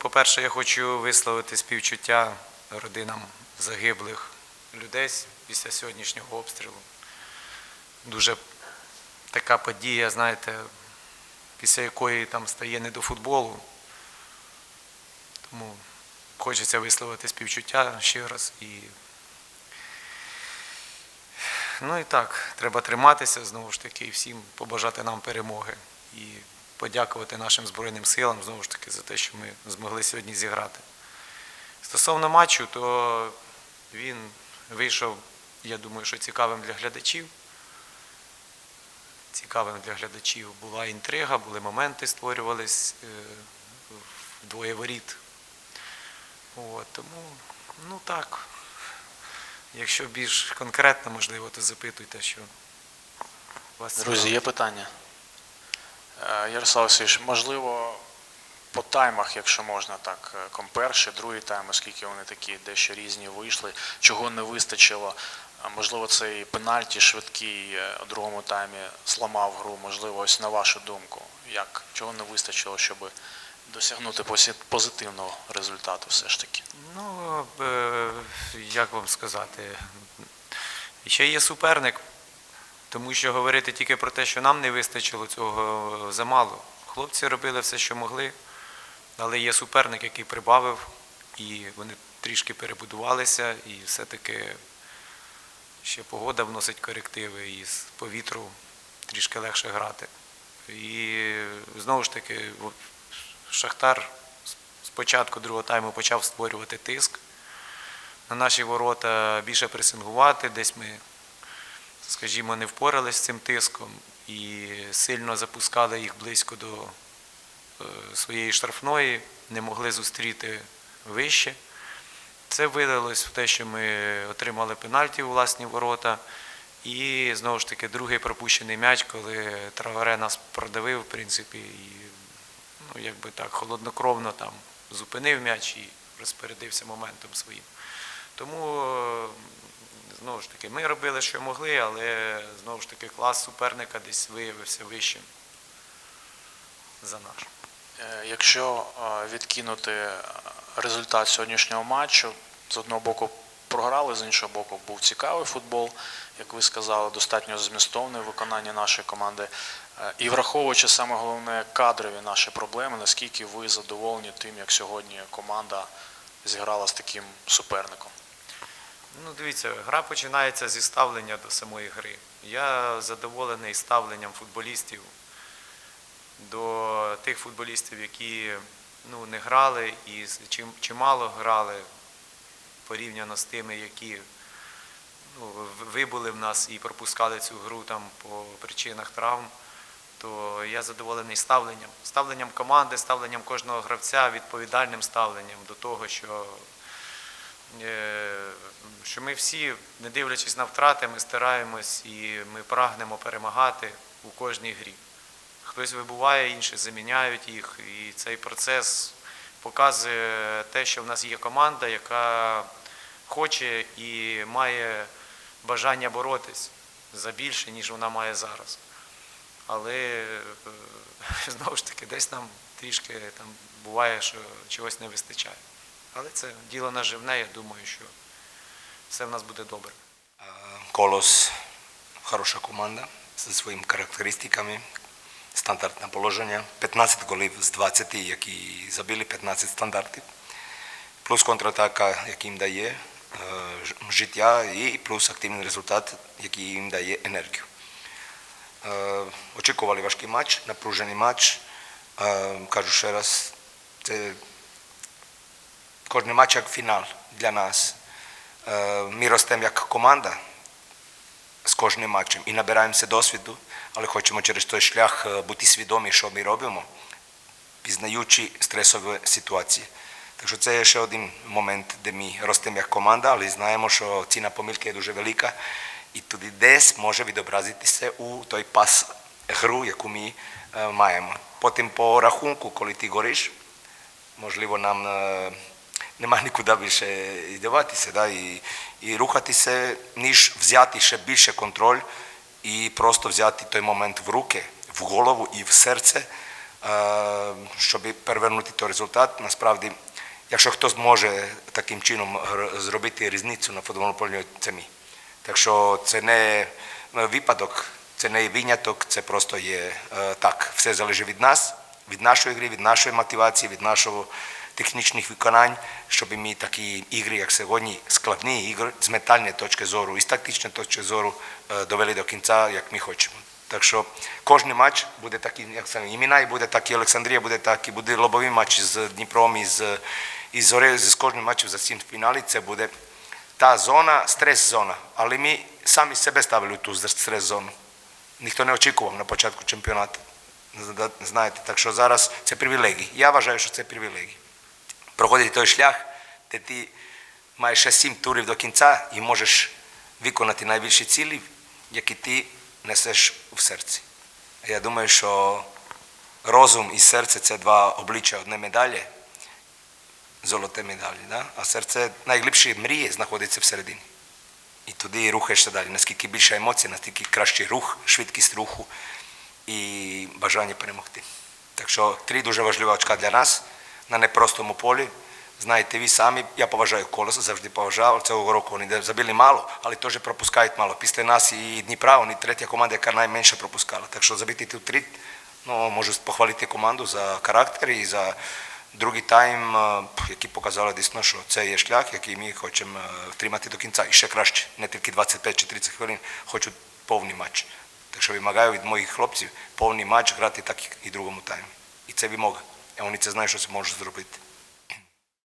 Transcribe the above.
По-перше, я хочу висловити співчуття родинам загиблих людей після сьогоднішнього обстрілу. Дуже така подія, знаєте, після якої там стає не до футболу. Тому хочеться висловити співчуття ще раз. І... Ну і так, треба триматися знову ж таки і всім побажати нам перемоги. І подякувати нашим Збройним силам знову ж таки за те, що ми змогли сьогодні зіграти. Стосовно матчу, то він вийшов, я думаю, що цікавим для глядачів. Цікавим для глядачів була інтрига, були моменти, створювались е, в двоє воріт. От, тому, ну так. Якщо більш конкретно, можливо, то запитуйте, що вас Друзі, є питання. Е, Ярослав Васильович, можливо, по таймах, якщо можна так, е, перший, другий тайм, оскільки вони такі дещо різні вийшли, чого не вистачило. Можливо, цей пенальті швидкий е, у другому таймі зламав гру. Можливо, ось на вашу думку, як чого не вистачило, щоб досягнути позитивного результату все ж таки. Ну, як вам сказати, ще є суперник, тому що говорити тільки про те, що нам не вистачило цього замало. Хлопці робили все, що могли, але є суперник, який прибавив, і вони трішки перебудувалися, і все-таки ще погода вносить корективи, і з повітру трішки легше грати. І знову ж таки, Шахтар з початку другого тайму почав створювати тиск на наші ворота, більше пресингувати. Десь ми, скажімо, не впоралися з цим тиском і сильно запускали їх близько до е, своєї штрафної, не могли зустріти вище. Це вилилось в те, що ми отримали пенальті у власні ворота. І знову ж таки другий пропущений м'яч, коли Травере нас продавив, в принципі, і ну, якби так, холоднокровно там зупинив м'яч і розпорядився моментом своїм. Тому, е, знову ж таки, ми робили, що могли, але знову ж таки клас суперника десь виявився вищим за наш. Е, Якщо е, відкинути результат сьогоднішнього матчу, з одного боку програли, з іншого боку був цікавий футбол, як ви сказали, достатньо змістовне виконання нашої команди. І враховуючи саме головне кадрові наші проблеми, наскільки ви задоволені тим, як сьогодні команда зіграла з таким суперником? Ну, дивіться, гра починається зі ставлення до самої гри. Я задоволений ставленням футболістів до тих футболістів, які ну, не грали і чимало грали порівняно з тими, які ну, вибули в нас і пропускали цю гру там по причинах травм. То я задоволений ставленням, ставленням команди, ставленням кожного гравця, відповідальним ставленням до того, що що ми всі, не дивлячись на втрати, ми стараємось і ми прагнемо перемагати у кожній грі. Хтось вибуває, інші заміняють їх, і цей процес показує те, що в нас є команда, яка хоче і має бажання боротись за більше, ніж вона має зараз. Але е, знову ж таки, десь нам трішки там буває, що чогось не вистачає. Але це діло наживне, я думаю, що все в нас буде добре. Kolos, хороша команда зі своїми характеристиками, стандартне положення. 15 голів з 20, які забили 15 стандартів. Плюс контратака, який їм дає е, життя, і плюс активний результат, який їм дає енергію. Е, Очікували важкий матч, напружений матч. Е, Кажу ще раз, це кожен матч як фінал для нас. Ми ростемо як команда з кожним матчем і набираємося досвіду, але хочемо через той шлях бути свідомі, що ми робимо, пізнаючи стресові ситуації. Так що це є ще один момент, де ми ростемо як команда, але знаємо, що ціна помилки є дуже велика, і туди десь може відобразитися у той пас гру, яку ми маємо. Потім по рахунку, коли ти гориш, можливо, нам нема нікуди більше йдеватися, да, і, і рухатися, ніж взяти ще більше контроль і просто взяти той момент в руки, в голову і в серце, е, щоб перевернути той результат. Насправді, якщо хтось може таким чином зробити різницю на футбольному полі, це ми. Так що це не е, випадок, це не виняток, це просто є е, так. Все залежить від нас, від нашої гри, від нашої мотивації, від нашого технічних виконань, щоб ми такі ігри, як сьогодні, складні ігри з ментальної точки зору і з тактичної точки зору е, довели до кінця, як ми хочемо. Так що кожен матч буде такий, як саме і Мінай буде так, і Олександрія буде так, і буде лобовий матч з Дніпром, і з, і з з кожним матчем за цим фіналі. Це буде та зона, стрес-зона. Але ми самі себе ставили у ту стрес-зону. Ніхто не очікував на початку чемпіонату. Знаєте, так що зараз це привілегії. Я вважаю, що це привілегії. Проходити той шлях, де ти маєш ще сім турів до кінця і можеш виконати найбільші цілі, які ти несеш в серці. Я думаю, що розум і серце це два обличчя одне медалі, золоте медалі. Да? А серце найглибші мрії знаходиться всередині. І туди рухаєшся далі. Наскільки більше емоцій, настільки кращий рух, швидкість руху і бажання перемогти. Так що три дуже важливі очка для нас на непростому полі. Знаєте, ви самі, я поважаю колос, завжди поважав. Цього року вони забили мало, але теж пропускають мало. Після нас і Дніпра, вони третя команда, яка найменше пропускала. Так що забити тут три, ну, можу похвалити команду за характер і за другий тайм, який показали дійсно, що це є шлях, який ми хочемо втримати до кінця. І ще краще, не тільки 25 чи 30 хвилин, хочу повний матч. Так що вимагаю від моїх хлопців повний матч грати так і другому таймі. І це вимога. І вони це знають, що це можуть зробити.